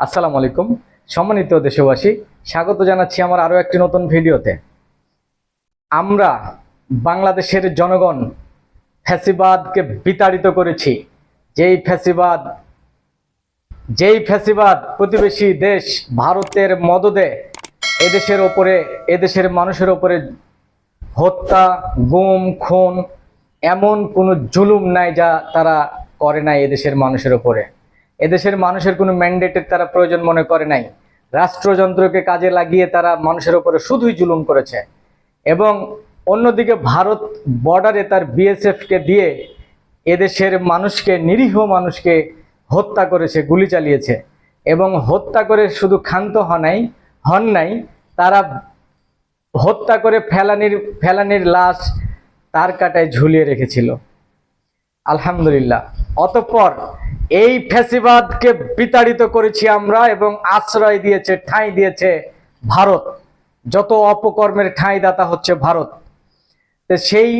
আসসালামু আলাইকুম। সম্মানিত দেশবাসী, স্বাগত জানাচ্ছি আমার আরও একটি নতুন ভিডিওতে। আমরা বাংলাদেশের জনগণ ফ্যাসিবাদকে বিতাড়িত করেছি। যেই ফ্যাসিবাদ যেই ফ্যাসিবাদ প্রতিবেশী দেশ ভারতের মদদে এদেশের ওপরে, এদেশের মানুষের ওপরে হত্যা, গুম, খুন এমন কোনো জুলুম নাই যা তারা করে নাই এদেশের মানুষের ওপরে। এদেশের মানুষের কোনো ম্যান্ডেটের তারা প্রয়োজন মনে করে নাই। রাষ্ট্রযন্ত্রকে কাজে লাগিয়ে তারা মানুষের ওপরে শুধুই জুলুম করেছে। এবং অন্যদিকে ভারত বর্ডারে তার বিএসএফকে দিয়ে এদেশের মানুষকে, নিরীহ মানুষকে হত্যা করেছে, গুলি চালিয়েছে। এবং হত্যা করে শুধু ক্ষান্ত হনাই হন নাই, তারা হত্যা করে ফেলানির ফেলানির লাশ তার কাটায় ঝুলিয়ে রেখেছিল। আলহামদুলিল্লাহ। অতঃপর এই ফ্যাসিবাদকে বিতাড়িত করেছি আমরা এবং আশ্রয় দিয়েছে, ঠাঁই দিয়েছে ভারত। যত অপকর্মের ঠাঁই দাতা হচ্ছে ভারত। সেই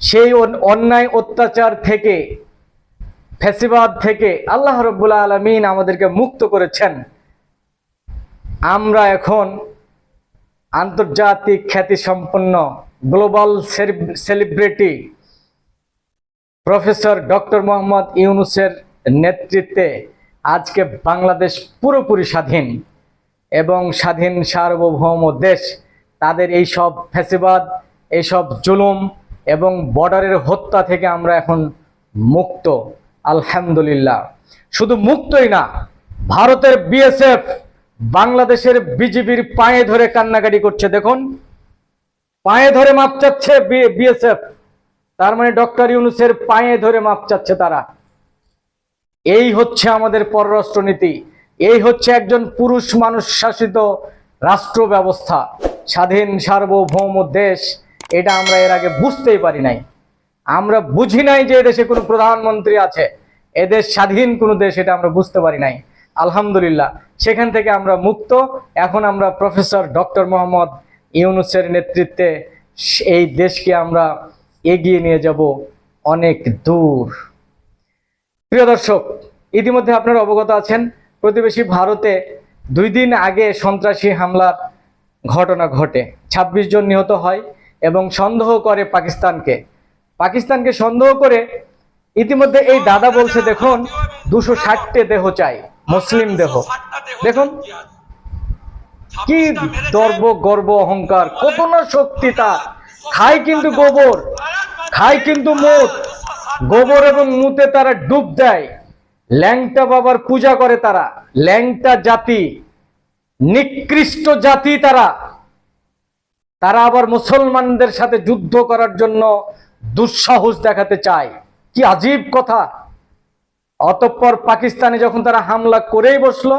সেই অন্যায় অত্যাচার থেকে, ফ্যাসিবাদ থেকে আল্লাহ রব্বুল্লা আলমিন আমাদেরকে মুক্ত করেছেন। আমরা এখন আন্তর্জাতিক খ্যাতিসম্পন্ন global celebrity professor doctor Mohammad ইউনুসের নেতৃত্বে আজকে বাংলাদেশ পুরোপুরি স্বাধীন এবং স্বাধীন সার্বভৌম দেশ। তাদের এই সব ফ্যাসিবাদ এইসব জুলুম এবং বর্ডারের হত্যা থেকে আমরা এখন মুক্ত, আলহামদুলিল্লাহ। শুধু মুক্তই না, ভারতের বিএসএফ বাংলাদেশের বিজিবির পায়ে ধরে কান্নাকাটি করছে। দেখুন, পায়ে ধরে মাপ চাচ্ছে বিএসএফ। তার মানে ডক্টর ইউনুসের পায়ে ধরে মাপ চাচ্ছে তারা। এই হচ্ছে আমাদের পররাষ্ট্রনীতি এই হচ্ছে একজন পুরুষ মানুষ শাসিত রাষ্ট্র ব্যবস্থা, স্বাধীন, সার্বভৌম দেশ। এটা আমরা এর আগে বুঝতেই পারি নাই। আমরা বুঝি নাই যে এদেশে কোনো প্রধানমন্ত্রী আছে। এদেশ স্বাধীন কোনো দেশ, এটা আমরা বুঝতে পারি নাই। আলহামদুলিল্লাহ, সেখান থেকে আমরা মুক্ত। এখন আমরা প্রফেসর ডক্টর মোহাম্মদ ইউনুসের নেতৃত্বে এই দেশকে আমরা এগিয়ে নিয়ে যাব অনেক দূর। প্রিয় দর্শক ইতিমধ্যে আপনারা অবগত আছেন প্রতিবেশী ভারতে দুই দিন আগে সন্ত্রাসী হামলার ঘটনা ঘটে। ২৬ জন নিহত হয় এবং সন্দেহ করে পাকিস্তানকে। পাকিস্তানকে সন্দেহ করে ইতিমধ্যে এই দাদা বলছে দেখুন দুশো ষাটটে দেহ চাই মুসলিম দেহ। দেখুন কি দর্ব গর্ব অহংকার কত না শক্তি তার। খায় কিন্তু গোবর। খায় কিন্তু মুত। গোবর এবং মুতে তারা ডুব দেয়। ল্যাংটা বাবার পূজা করে তারা। ল্যাংটা জাতি, নিকৃষ্ট জাতি তারা। তারা আবার মুসলমানদের সাথে যুদ্ধ করার জন্য দুঃসাহস দেখাতে চায়। কি আজীব কথা। অতঃপর পাকিস্তানে যখন তারা হামলা করেই বসল,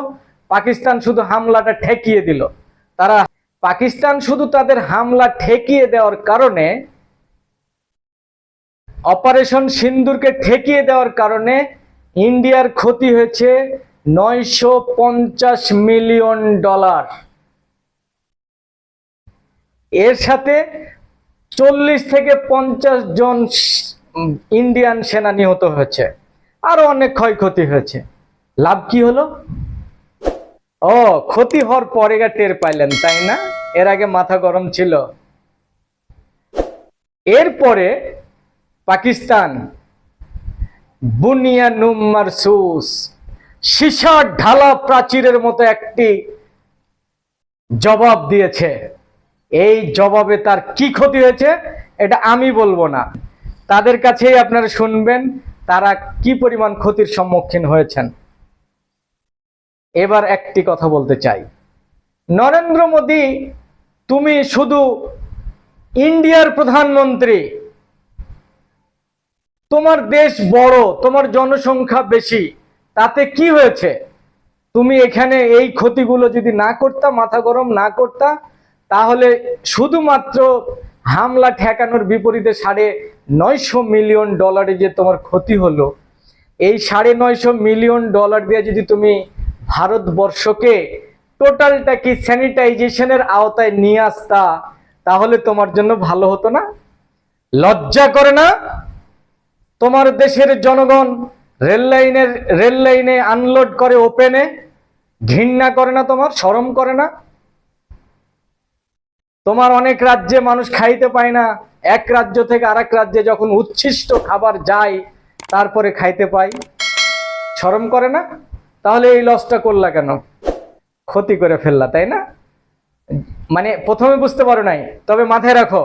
পাকিস্তান শুধু হামলাটা ঠেকিয়ে দিল। তারা পাকিস্তান শুধু তাদের হামলা ঠেকিয়ে দেওয়ার কারণে অপারেশন সিন্দুরকে ঠেকিয়ে দেওয়ার কারণে ইন্ডিয়ার ক্ষতি হয়েছে নয়শো পঞ্চাশ মিলিয়ন ডলার। এর সাথে চল্লিশ থেকে পঞ্চাশ জন ইন্ডিয়ান সেনা নিহত হয়েছে। আরও অনেক ক্ষয়ক্ষতি হয়েছে। লাভ কি হলো? ও, ক্ষতি হওয়ার পরে টের পাইলেন, তাই না? এর আগে মাথা গরম ছিল। এরপরে পাকিস্তান, বুনিয়া নুম্মার সুস সীসার ঢালা প্রাচীরের মতো একটি জবাব দিয়েছে। এই জবাবে তার কি ক্ষতি হয়েছে, এটা আমি বলব না। তাদের কাছেই আপনারা শুনবেন তারা কি পরিমাণ ক্ষতির সম্মুখীন হয়েছেন। এবার একটি কথা বলতে চাই। নরেন্দ্র মোদী, তুমি শুধু ইন্ডিয়ার প্রধানমন্ত্রী তোমার দেশ বড়, তোমার জনসংখ্যা বেশি, তাতে কি হয়েছে? তুমি এখানে এই ক্ষতিগুলো যদি না করতা, মাথা গরম না করতা, তাহলে শুধুমাত্র হামলা ঠেকানোর বিপরীতে সাড়ে নয়শো মিলিয়ন ডলারে যে তোমার ক্ষতি হলো, এই সাড়ে নয়শো মিলিয়ন ডলার দিয়ে যদি তুমি ভারতবর্ষকে টোটালটা কি স্যানিটাইজেশনের আওতায় নিয়ে আসতা, তাহলে তোমার জন্য ভালো হতো না? লজ্জা করে না? তোমার দেশের জনগণ রেল লাইনের রেল লাইনে আনলোড করে ওপেনে ঘৃণা করে না তোমার, শরম করে না? তোমার অনেক রাজ্যে মানুষ খাইতে পায় না। এক রাজ্য থেকে আরেক রাজ্যে যখন উচ্ছিষ্ট খাবার যায়, তারপরে খাইতে পাই শরম করে না? তাহলে এই লসটা করলা কেন? ক্ষতি করে ফেললা, তাই না? মানে প্রথমে বুঝতে পারো নাই, তবে মাথায় রাখো,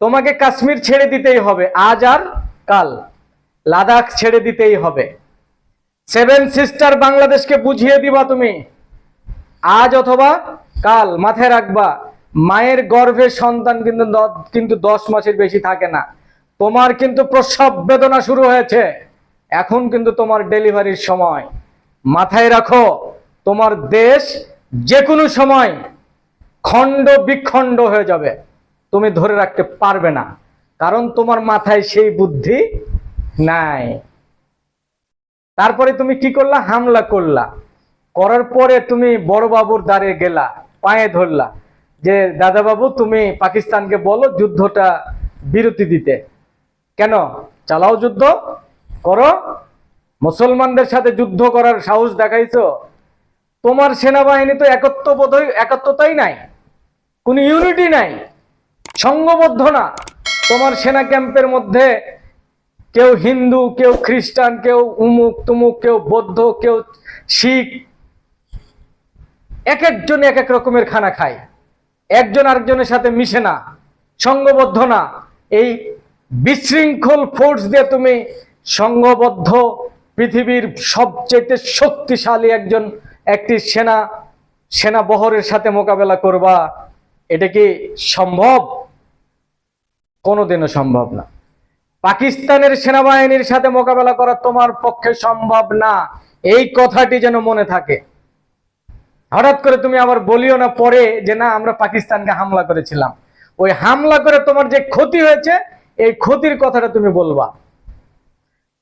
তোমাকে কাশ্মীর ছেড়ে দিতেই হবে। আজ আর কাল। লাদাখ ছেড়ে দিতেই হবে। সেভেন সিস্টার বাংলাদেশকে বুঝিয়ে দিবা তুমি। আজ অথবা কাল মাথায় রাখবা, মায়ের গর্ভে সন্তান কিন্তু কিন্তু দশ মাসের বেশি থাকে না। তোমার কিন্তু প্রসব বেদনা শুরু হয়েছে। এখন কিন্তু তোমার ডেলিভারির সময়। মাথায় রাখো, তোমার দেশ যে কোনো সময় খণ্ড বিখণ্ড হয়ে যাবে। তুমি ধরে রাখতে পারবে না। কারণ তোমার মাথায় সেই বুদ্ধি নাই। তারপরে তুমি কি করলা? হামলা করলা। করার পরে তুমি বড় বাবুর দ্বারে গেলা, পায়ে ধরলা যে, দাদা বাবু, তুমি পাকিস্তানকে বলো যুদ্ধটা বিরতি দিতে। কেন? চালাও যুদ্ধ, করো। মুসলমানদের সাথে যুদ্ধ করার সাহস দেখাইছো? তোমার সেনাবাহিনী তো একত্রবোধ একত্রতাই নাই, কোনো ইউনিটি নাই সংঘবদ্ধ না। তোমার সেনা ক্যাম্পের মধ্যে কেউ হিন্দু, কেউ খ্রিস্টান, কেউ উমুক, তুমুক, কেউ বৌদ্ধ, কেউ শিখ, এক একজন এক এক রকমের খানা খায়। একজন আরেকজনের সাথে মিশে না সংঘবদ্ধ না। এই বিশৃঙ্খল ফোর্স দিয়ে তুমি সংঘবদ্ধ পৃথিবীর সবচেয়ে শক্তিশালী একজন, একটি সেনা সেনা বহরের সাথে মোকাবেলা করবা। এটা কি সম্ভব? কোনোদিনও সম্ভব না। পাকিস্তানের সেনাবাহিনীর সাথে মোকাবেলা করা তোমার পক্ষে সম্ভব না। এই কথাটি যেন মনে থাকে। হঠাৎ করে তুমি আবার বলিও না পরে যে না, আমরা পাকিস্তানকে হামলা করেছিলাম। ওই হামলা করে তোমার যে ক্ষতি হয়েছে, এই ক্ষতির কথাটা তুমি বলবা।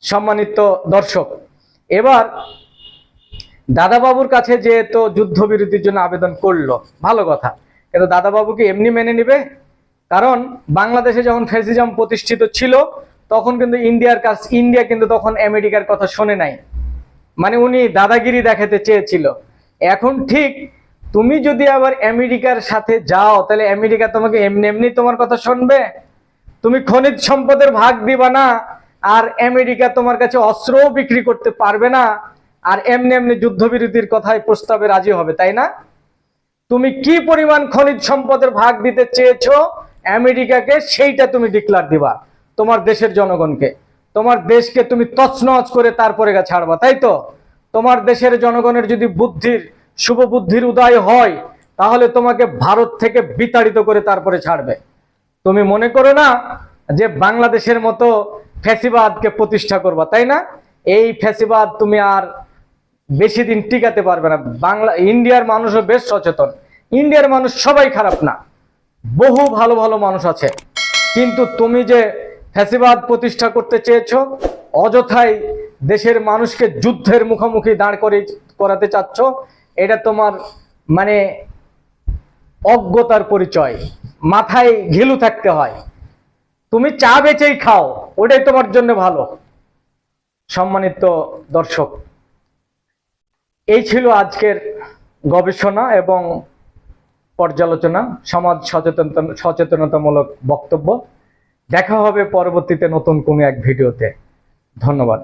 সম্মানিত দর্শক, এবার দাদাবাবুর কাছে যে তো যুদ্ধবিরতির জন্য আবেদন করল, ভালো কথা। কিন্তু দাদাবাবুকে এমনি মেনে নিবে? কারণ বাংলাদেশে যখন ফ্যাসিজম প্রতিষ্ঠিত ছিল, তখন কিন্তু ইন্ডিয়ার কাছ, ইন্ডিয়া কিন্তু তখন আমেরিকার কথা শোনে নাই। মানে উনি দাদাগিরি দেখাতে চেয়েছিল। এখন ঠিক তুমি যদি আবার আমেরিকার সাথে যাও, তাহলে আমেরিকা তোমাকে এমনি এমনি তোমার কথা শুনবে? তুমি খনিজ সম্পদের ভাগ দিবা না, আর আমেরিকা তোমার কাছে অস্ত্রও বিক্রি করতে পারবে না, আর এমনি এমনি যুদ্ধবিরতির কথায় প্রস্তাবে রাজি হবে, তাই না? তুমি কি পরিমাণ খনিজ সম্পদের ভাগ দিতে চেয়েছো? আমেরিকাকে সেইটা তুমি ডিক্লার দিবা, তোমার দেশের জনগণকে। তোমার দেশকে তুমি তছনছ করে তারপরে ছাড়বা, তাই তো? তোমার দেশের জনগণের যদি বুদ্ধির, শুভ বুদ্ধির উদয় হয়, তাহলে তোমাকে ভারত থেকে বিতাড়িত করে তারপরে ছাড়বে। তুমি মনে করো না যে বাংলাদেশের মতো ফ্যাসিবাদকে প্রতিষ্ঠা করবা, তাই না? এই ফ্যাসিবাদ তুমি আর বেশি দিন টিকাতে পারবে না। বাংলা, ইন্ডিয়ার মানুষও বেশ সচেতন। ইন্ডিয়ার মানুষ সবাই খারাপ না। বহু ভালো ভালো মানুষ আছে। কিন্তু তুমি যে ফ্যাসিবাদ প্রতিষ্ঠা করতে চেয়েছ, অযথাই দেশের মানুষকে যুদ্ধের মুখোমুখি দাঁড় করে, করাতে চাচ্ছ, এটা তোমার মানে অজ্ঞতার পরিচয়। মাথায় ঘিলু থাকতে হয়। তুমি চা বেচেই খাও, ওটাই তোমার জন্য ভালো। সম্মানিত দর্শক, এই ছিল আজকের গবেষণা এবং পর্যালোচনা সমাজ সচেতনতা সচেতনতামূলক বক্তব্য। দেখা হবে পরবর্তীতে নতুন কোনো এক ভিডিওতে। ধন্যবাদ।